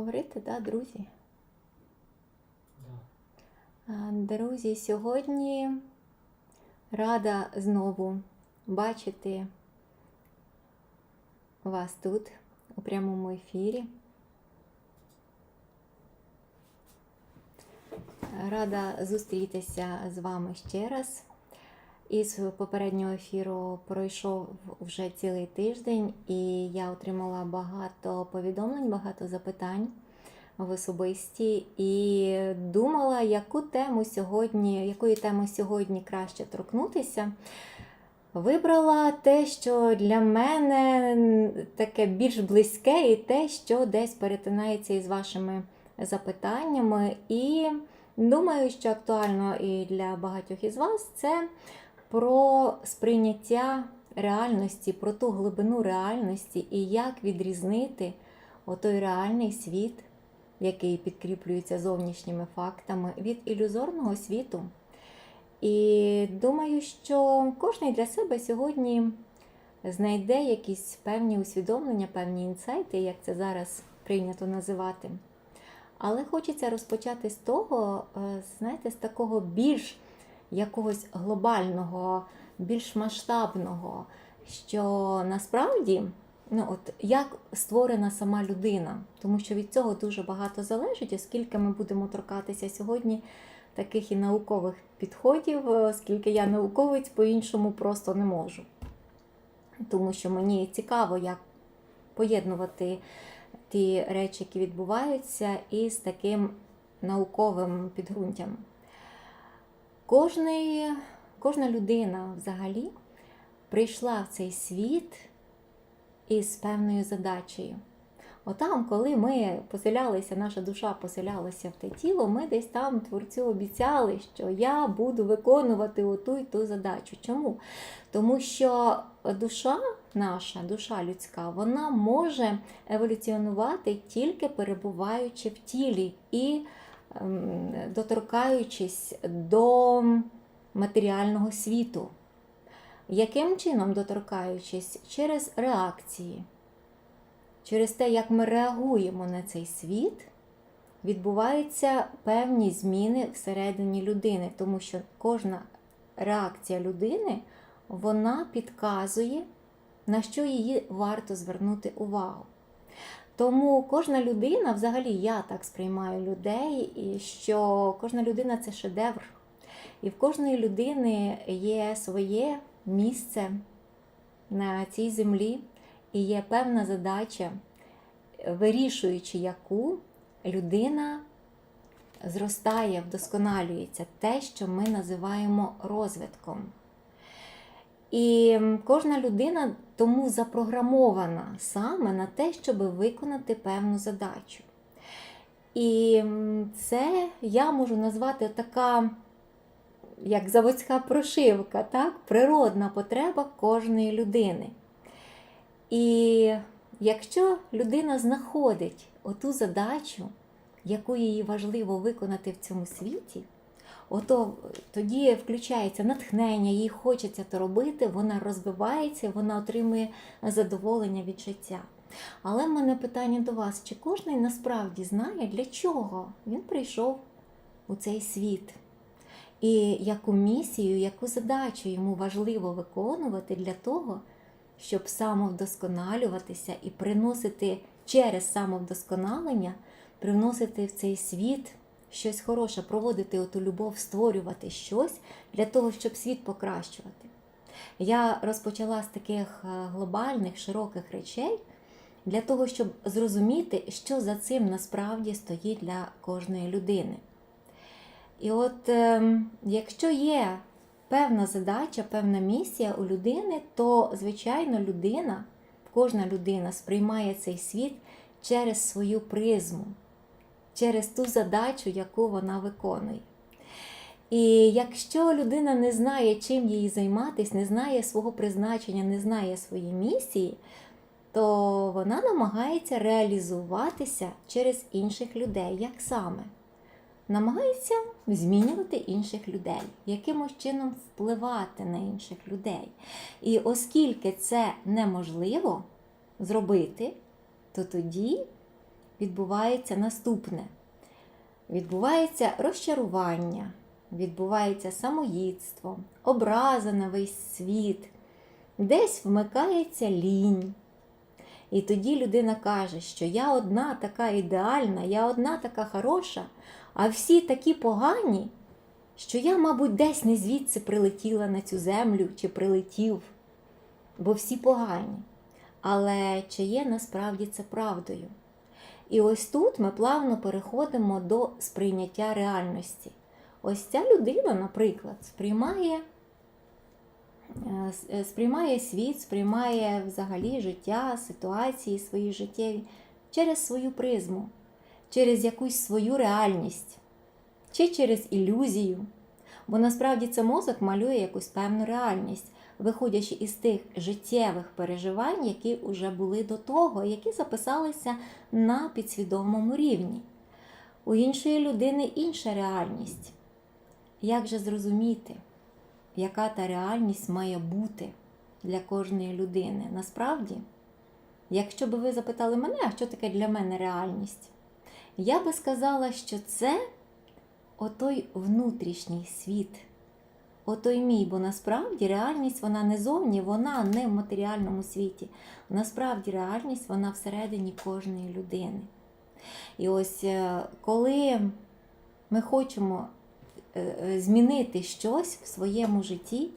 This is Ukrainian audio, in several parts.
говорити, да, друзі? Друзі, сьогодні рада знову бачити вас тут у прямому ефірі. Рада зустрітися з вами ще раз. Із попереднього ефіру пройшов вже цілий тиждень, і я отримала багато повідомлень, багато запитань в особисті і думала, яку тему сьогодні, якої теми сьогодні краще торкнутися. Вибрала те, що для мене таке більш близьке, і те, що десь перетинається із вашими запитаннями. І думаю, що актуально і для багатьох із вас це про сприйняття реальності, про ту глибину реальності і як відрізнити отой реальний світ, який підкріплюється зовнішніми фактами, від ілюзорного світу. І думаю, що кожен для себе сьогодні знайде якісь певні усвідомлення, певні інсайти, як це зараз прийнято називати. Але хочеться розпочати з того, е, знаєте, з такого більш якогось глобального, більш масштабного, що насправді, ну от як створена сама людина, тому що від цього дуже багато залежить, оскільки ми будемо торкатися сьогодні таких і наукових підходів, оскільки я науковець по-іншому просто не можу. Тому що мені цікаво, як поєднувати ті речі, які відбуваються, із таким науковим підґрунтям. Кожний, кожна людина взагалі прийшла в цей світ із певною задачею. Отам, коли ми поселялися, наша душа поселялася в те тіло, ми десь там творцю обіцяли, що я буду виконувати оту і ту задачу. Чому? Тому що душа наша, душа людська, вона може еволюціонувати тільки перебуваючи в тілі і доторкаючись до матеріального світу. Яким чином доторкаючись? Через реакції. Через те, як ми реагуємо на цей світ, відбуваються певні зміни всередині людини, тому що кожна реакція людини вона підказує, на що її варто звернути увагу. Тому кожна людина, взагалі я так сприймаю людей, і що кожна людина це шедевр. І в кожної людини є своє місце на цій землі, і є певна задача, вирішуючи яку людина зростає, вдосконалюється те, що ми називаємо розвитком. І кожна людина тому запрограмована саме на те, щоб виконати певну задачу. І це я можу назвати така, як заводська прошивка, так? природна потреба кожної людини. І якщо людина знаходить оту задачу, яку їй важливо виконати в цьому світі, ото тоді включається натхнення, їй хочеться то робити, вона розвивається, вона отримує задоволення від життя. Але в мене питання до вас: чи кожен насправді знає, для чого він прийшов у цей світ? І яку місію, яку задачу йому важливо виконувати для того, щоб самовдосконалюватися і приносити через самовдосконалення, приносити в цей світ щось хороше, проводити оту любов, створювати щось для того, щоб світ покращувати. Я розпочала з таких глобальних, широких речей для того, щоб зрозуміти, що за цим насправді стоїть для кожної людини. І от е, якщо є певна задача, певна місія у людини, то, звичайно, людина, кожна людина сприймає цей світ через свою призму, через ту задачу, яку вона виконує. І якщо людина не знає, чим їй займатися, не знає свого призначення, не знає своєї місії, то вона намагається реалізуватися через інших людей. Як саме? намагається змінювати інших людей, якимось чином впливати на інших людей. І оскільки це неможливо зробити, то тоді відбувається наступне: відбувається розчарування, відбувається самоїдство, образа на весь світ, десь вмикається лінь. І тоді людина каже, що я одна така ідеальна, я одна така хороша, а всі такі погані, що я, мабуть, десь не звідси прилетіла на цю землю чи прилетів, бо всі погані. Але чи є насправді це правдою? І ось тут ми плавно переходимо до сприйняття реальності. Ось ця людина, наприклад, сприймає, е, е, сприймає світ, сприймає взагалі життя, ситуації свої життєві через свою призму, через якусь свою реальність чи через ілюзію. Бо насправді це мозок малює якусь певну реальність, виходячи із тих життєвих переживань, які вже були до того, які записалися на підсвідомому рівні. У іншої людини інша реальність. Як же зрозуміти, яка та реальність має бути для кожної людини? Насправді, якщо би ви запитали мене, а що таке для мене реальність, я би сказала, що це отой внутрішній світ, отой мій, бо насправді реальність вона не зовні, вона не в матеріальному світі. Насправді реальність вона всередині кожної людини. І ось е, коли ми хочемо е, е, змінити щось в своєму житті,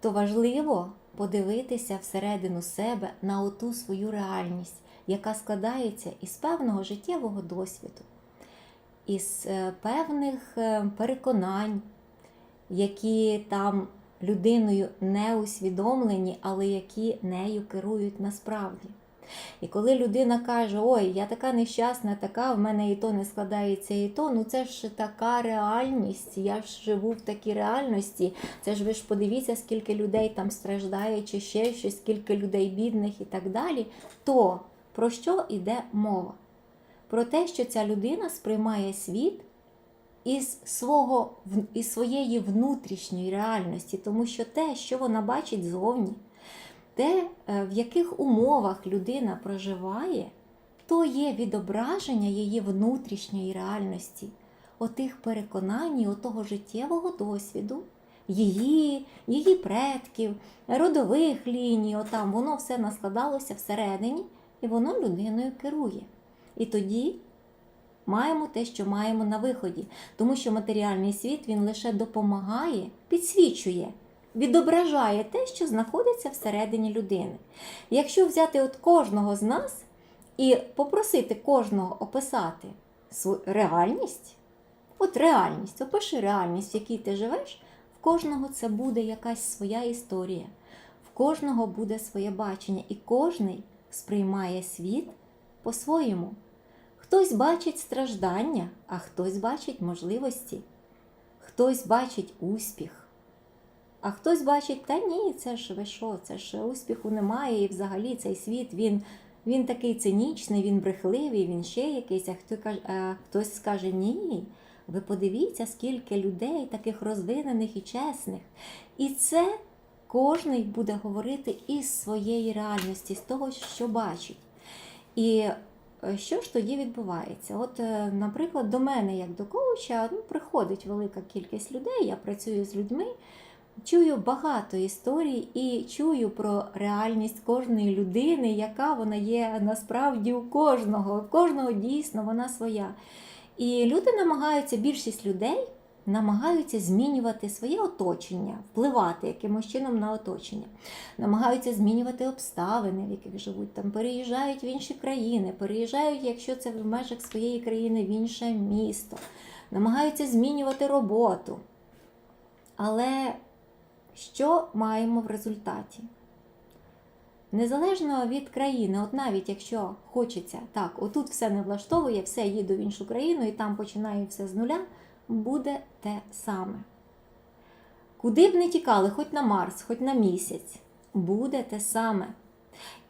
то важливо подивитися всередину себе на оту свою реальність, яка складається із певного життєвого досвіду, із певних переконань, які там людиною не усвідомлені, але які нею керують насправді. І коли людина каже, ой, я така нещасна, така, в мене і то не складається, і то, ну це ж така реальність, я ж живу в такій реальності. Це ж ви ж подивіться, скільки людей там страждає, чи ще щось, скільки людей бідних і так далі. То про що йде мова? Про те, що ця людина сприймає світ із, свого, із своєї внутрішньої реальності, тому що те, що вона бачить зовні, те, е, в яких умовах людина проживає, то є відображення її внутрішньої реальності, отих переконань, отого життєвого досвіду, її, її предків, родових ліній, отам воно все наскладалося всередині, і воно людиною керує. І тоді маємо те, що маємо на виході, тому що матеріальний світ він лише допомагає, підсвічує, відображає те, що знаходиться всередині людини. Якщо взяти от кожного з нас і попросити кожного описати реальність, от реальність, опиши реальність, в якій ти живеш, в кожного це буде якась своя історія, в кожного буде своє бачення, і кожний сприймає світ по-своєму. Хтось бачить страждання, а хтось бачить можливості, хтось бачить успіх, а хтось бачить, та ні, це ж ви що, це ж успіху немає, і взагалі цей світ він, він такий цинічний, він брехливий, він ще якийсь, а хто а хтось скаже ні. Ви подивіться, скільки людей таких розвинених і чесних. І це кожний буде говорити із своєї реальності, з того, що бачить. І що ж тоді відбувається? От, е, наприклад, до мене, як до коуча, ну, приходить велика кількість людей, я працюю з людьми, чую багато історій і чую про реальність кожної людини, яка вона є насправді у кожного. У кожного дійсно вона своя. І люди намагаються, більшість людей намагаються змінювати своє оточення, впливати якимось чином на оточення, намагаються змінювати обставини, в яких живуть, там переїжджають в інші країни, переїжджають, якщо це в межах своєї країни, в інше місто, намагаються змінювати роботу. Але що маємо в результаті? Незалежно від країни, от навіть якщо хочеться, так, отут все не влаштовує, все їду в іншу країну і там починаю все з нуля, буде те саме. Куди б не тікали, хоч на Марс, хоч на місяць, буде те саме.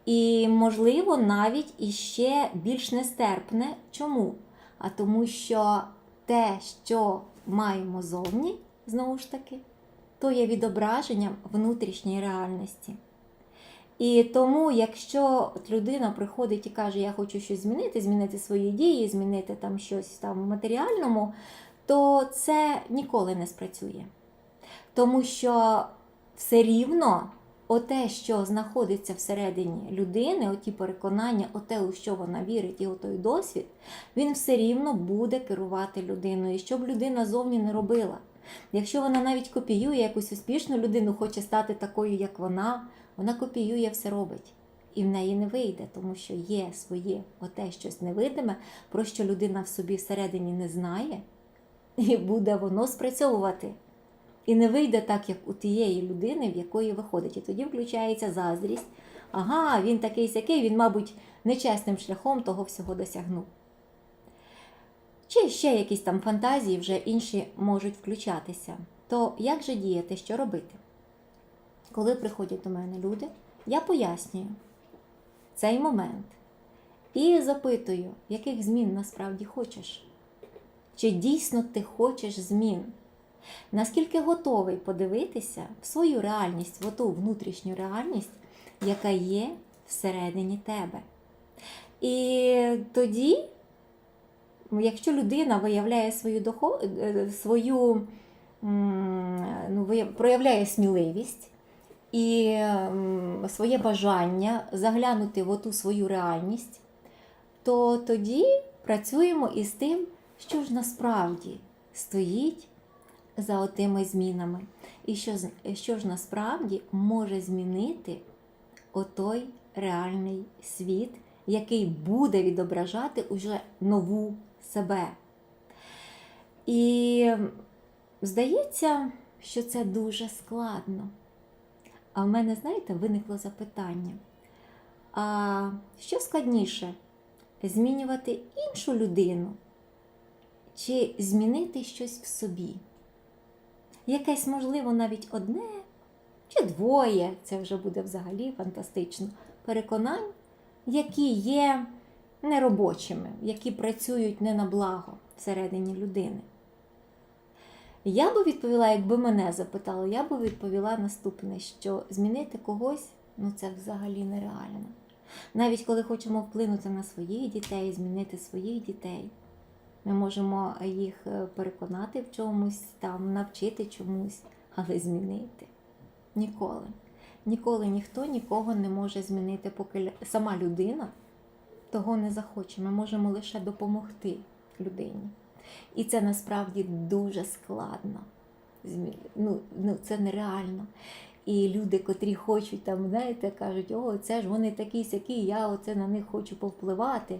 І, можливо, навіть іще більш нестерпне. Чому? А тому що те, що маємо зовні, знову ж таки, то є відображенням внутрішньої реальності. І тому, якщо людина приходить і каже, я хочу щось змінити, змінити свої дії, змінити там щось там в матеріальному, то це ніколи не спрацює. Тому що все рівно оте, що знаходиться всередині людини, оті переконання, оте, у що вона вірить, і отой досвід, він все рівно буде керувати людиною, що б людина зовні не робила. Якщо вона навіть копіює якусь успішну людину, хоче стати такою, як вона, вона копіює, все робить. І в неї не вийде, тому що є своє оте щось невидиме, про що людина в собі всередині не знає, і буде воно спрацьовувати. І не вийде так, як у тієї людини, в якої виходить. І тоді включається заздрість. Ага, він такий сякий, він, мабуть, нечесним шляхом того всього досягнув. Чи ще якісь там фантазії вже інші можуть включатися. То як же діяти, що робити? Коли приходять до мене люди, я пояснюю цей момент і запитую, яких змін насправді хочеш. Чи дійсно ти хочеш змін? Наскільки готовий подивитися в свою реальність, в оту внутрішню реальність, яка є всередині тебе? І тоді, якщо людина виявляє свою дохо... е, свою ну, проявляє сміливість і своє бажання заглянути в оту свою реальність, то тоді працюємо із тим, що ж насправді стоїть за отими змінами, і що, що ж насправді може змінити отой реальний світ, який буде відображати уже нову себе. І здається, що це дуже складно. А в мене, знаєте, виникло запитання: а що складніше? Змінювати іншу людину чи змінити щось в собі? Якесь, можливо, навіть одне чи двоє, це вже буде взагалі фантастично, переконань, які є неробочими, які працюють не на благо всередині людини. Я би відповіла, якби мене запитали, я би відповіла наступне: що змінити когось ну це взагалі нереально. Навіть коли хочемо вплинути на своїх дітей, змінити своїх дітей, ми можемо їх е, переконати в чомусь, там, навчити чомусь, але змінити ніколи. Ніколи ніхто нікого не може змінити, поки сама людина того не захоче. Ми можемо лише допомогти людині. І це насправді дуже складно. Ну, ну, це нереально. І люди, котрі хочуть там, знаєте, кажуть, о, це ж вони такі сякі, я оце на них хочу повпливати.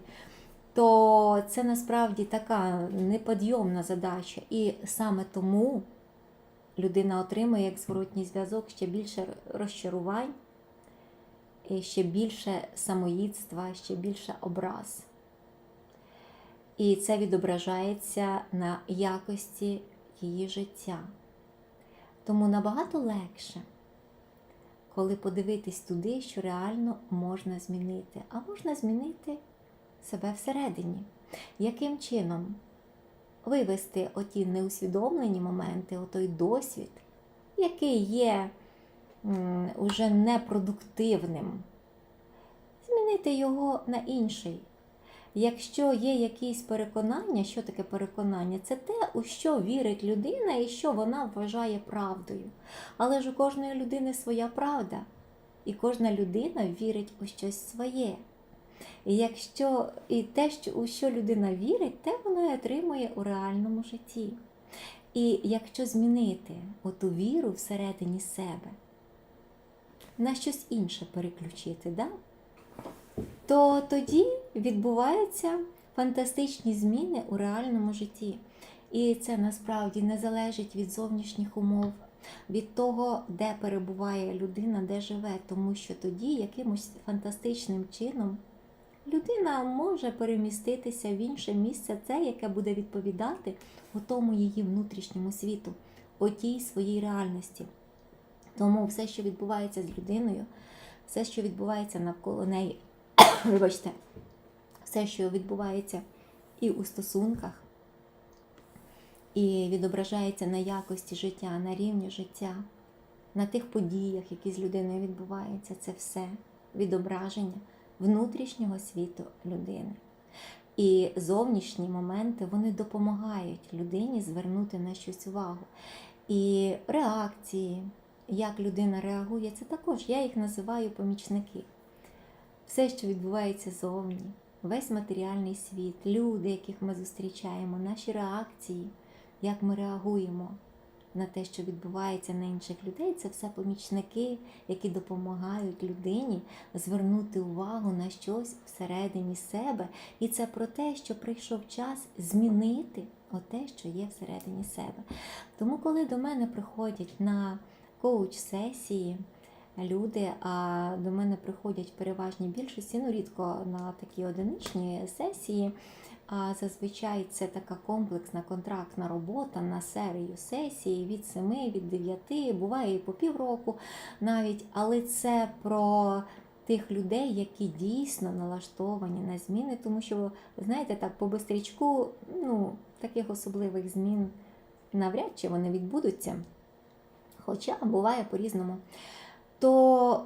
То це насправді така неподйомна задача. І саме тому людина отримує як зворотній зв'язок ще більше розчарувань, ще більше самоїдства, ще більше образ. І це відображається на якості її життя. Тому набагато легше, коли подивитись туди, що реально можна змінити. А можна змінити себе всередині. Яким чином вивести оті неусвідомлені моменти, отой досвід, який є м, уже непродуктивним, змінити його на інший. Якщо є якісь переконання, що таке переконання? Це те, у що вірить людина і що вона вважає правдою. Але ж у кожної людини своя правда, і кожна людина вірить у щось своє. І якщо і те, що, у що людина вірить, те вона і отримує у реальному житті. І якщо змінити оту віру всередині себе, на щось інше переключити, да? то тоді відбуваються фантастичні зміни у реальному житті. І це насправді не залежить від зовнішніх умов, від того, де перебуває людина, де живе, тому що тоді якимось фантастичним чином людина може переміститися в інше місце, це, яке буде відповідати тому її внутрішньому світу, о тій своїй реальності. Тому все, що відбувається з людиною, все, що відбувається навколо неї, вибачте, все, що відбувається і у стосунках, і відображається на якості життя, на рівні життя, на тих подіях, які з людиною відбуваються, це все відображення внутрішнього світу людини. І зовнішні моменти вони допомагають людині звернути на щось увагу. І реакції, як людина реагує, це також я їх називаю помічники. Все, що відбувається зовні, весь матеріальний світ, люди, яких ми зустрічаємо, наші реакції, як ми реагуємо на те, що відбувається на інших людей, це все помічники, які допомагають людині звернути увагу на щось всередині себе. І це про те, що прийшов час змінити те, що є всередині себе. Тому, коли до мене приходять на коуч-сесії, люди, а до мене приходять в переважній більшості, ну рідко на такі одиничні сесії. А зазвичай це така комплексна контрактна робота на серію сесій від 7, від 9, буває і по півроку навіть, але це про тих людей, які дійсно налаштовані на зміни, тому що, знаєте, так, по бистрічку, ну, таких особливих змін навряд чи вони відбудуться. Хоча буває по-різному. То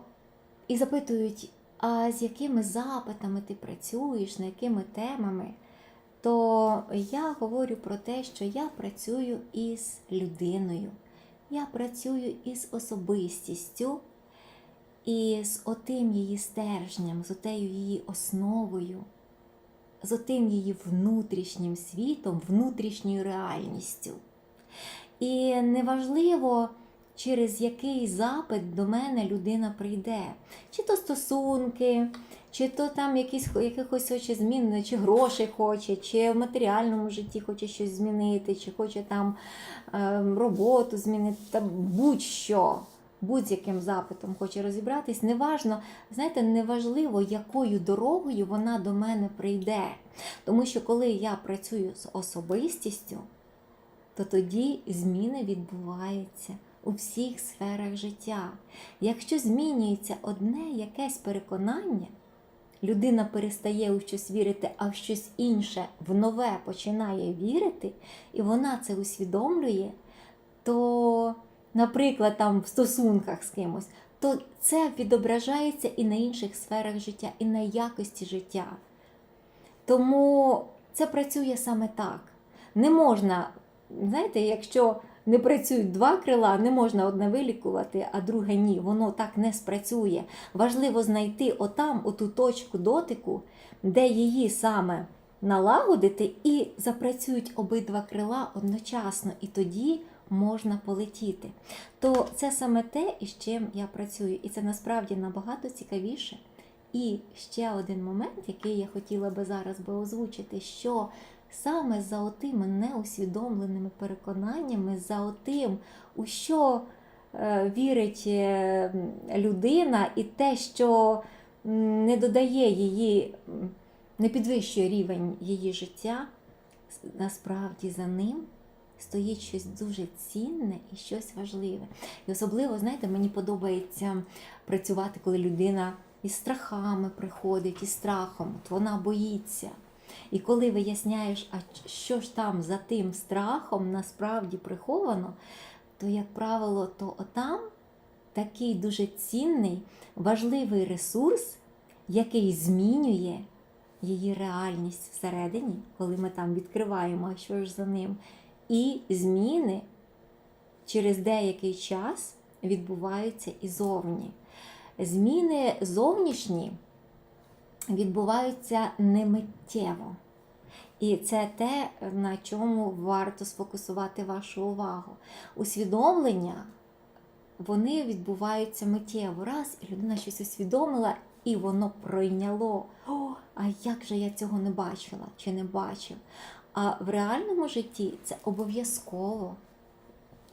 і запитують, а з якими запитами ти працюєш, на якими темами? То я говорю про те, що я працюю із людиною, я працюю із особистістю, і з отим її стержнем, з отею її основою, з отим її внутрішнім світом, внутрішньою реальністю. І неважливо, через який запит до мене людина прийде, чи то стосунки, чи то там якісь, якихось хоче змін, чи грошей хоче, чи в матеріальному житті хоче щось змінити, чи хоче там е, роботу змінити, та будь-що. Будь-яким запитом хоче розібратись, неважно, знаєте, неважливо, якою дорогою вона до мене прийде. Тому що коли я працюю з особистістю, то тоді зміни відбуваються у всіх сферах життя. Якщо змінюється одне якесь переконання, людина перестає у щось вірити, а в щось інше в нове починає вірити, і вона це усвідомлює, то, наприклад, там в стосунках з кимось, то це відображається і на інших сферах життя, і на якості життя. Тому це працює саме так. Не можна, знаєте, якщо не працюють два крила, не можна одне вилікувати, а друге ні. Воно так не спрацює. Важливо знайти отам, оту точку дотику, де її саме налагодити, і запрацюють обидва крила одночасно, і тоді можна полетіти. То це саме те, із чим я працюю, і це насправді набагато цікавіше. І ще один момент, який я хотіла би зараз би озвучити, що саме за отими неусвідомленими переконаннями, за отим, у що е, вірить е, людина, і те, що не додає її, не підвищує рівень її життя, насправді за ним стоїть щось дуже цінне і щось важливе. І особливо, знаєте, мені подобається працювати, коли людина із страхами приходить, із страхом, от вона боїться. І коли виясняєш, а що ж там за тим страхом насправді приховано, то, як правило, то отам такий дуже цінний, важливий ресурс, який змінює її реальність всередині, коли ми там відкриваємо, а що ж за ним. І зміни через деякий час відбуваються і зовні. Зміни зовнішні відбуваються немиттєво. І це те, на чому варто сфокусувати вашу увагу. Усвідомлення вони відбуваються миттєво. Раз, і людина щось усвідомила, і воно пройняло. О, а як же я цього не бачила чи не бачив? А в реальному житті це обов'язково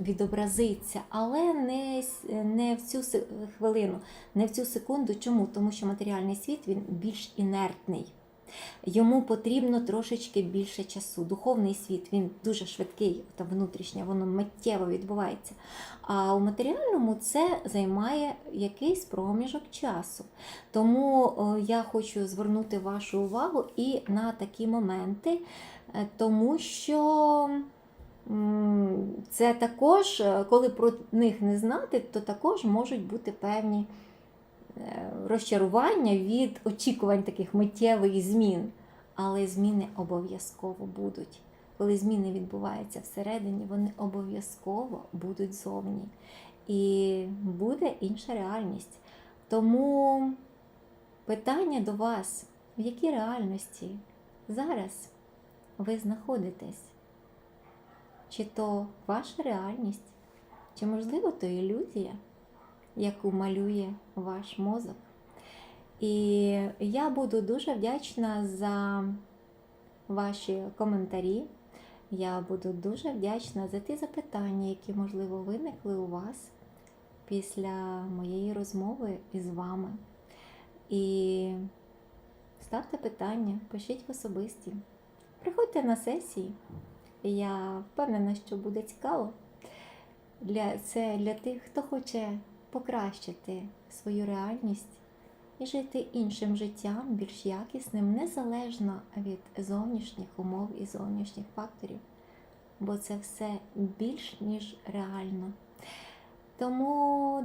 відобразиться, але не, не в цю хвилину, не в цю секунду. Чому? Тому що матеріальний світ він більш інертний. Йому потрібно трошечки більше часу. Духовний світ він дуже швидкий, та внутрішнє, воно миттєво відбувається. А у матеріальному це займає якийсь проміжок часу. Тому е, я хочу звернути вашу увагу і на такі моменти, е, тому що це також, е, коли про них не знати, то також можуть бути певні е, розчарування від очікувань таких миттєвих змін. Але зміни обов'язково будуть. Коли зміни відбуваються всередині, вони обов'язково будуть зовні. І буде інша реальність. Тому питання до вас, в якій реальності зараз ви знаходитесь? Чи то ваша реальність, чи можливо то ілюзія, яку малює ваш мозок? І я буду дуже вдячна за ваші коментарі. Я буду дуже вдячна за ті запитання, які, можливо, виникли у вас після моєї розмови із вами. І ставте питання, пишіть в особисті. Приходьте на сесії. Я впевнена, що буде цікаво. Для, це для тих, хто хоче покращити свою реальність і жити іншим життям, більш якісним, незалежно від зовнішніх умов і зовнішніх факторів. Бо це все більш ніж реально. Тому